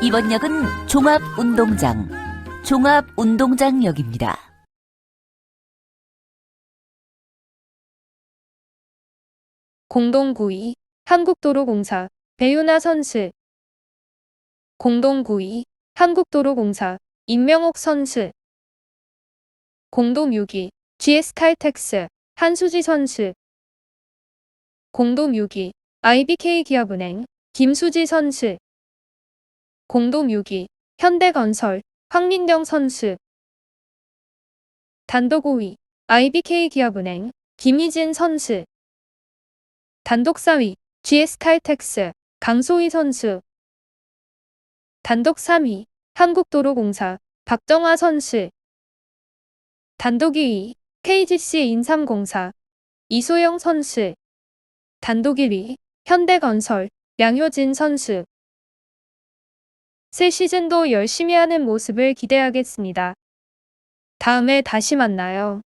이번 역은 종합운동장, 종합운동장역입니다. 공동구이 한국도로공사 배윤아 선수 공동구이 한국도로공사 임명옥 선수 공동유기 GS칼텍스 한수지 선수 공동유기 IBK 기업은행 김수지 선수 공동유기 현대건설 황민경 선수. 단독 5위 IBK 기업은행 김희진 선수. 단독 4위 GS칼텍스 강소희 선수. 단독 3위 한국도로공사 박정화 선수. 단독 2위 KGC 인삼공사 이소영 선수. 단독 1위 현대건설 양효진 선수 새 시즌도 열심히 하는 모습을 기대하겠습니다. 다음에 다시 만나요.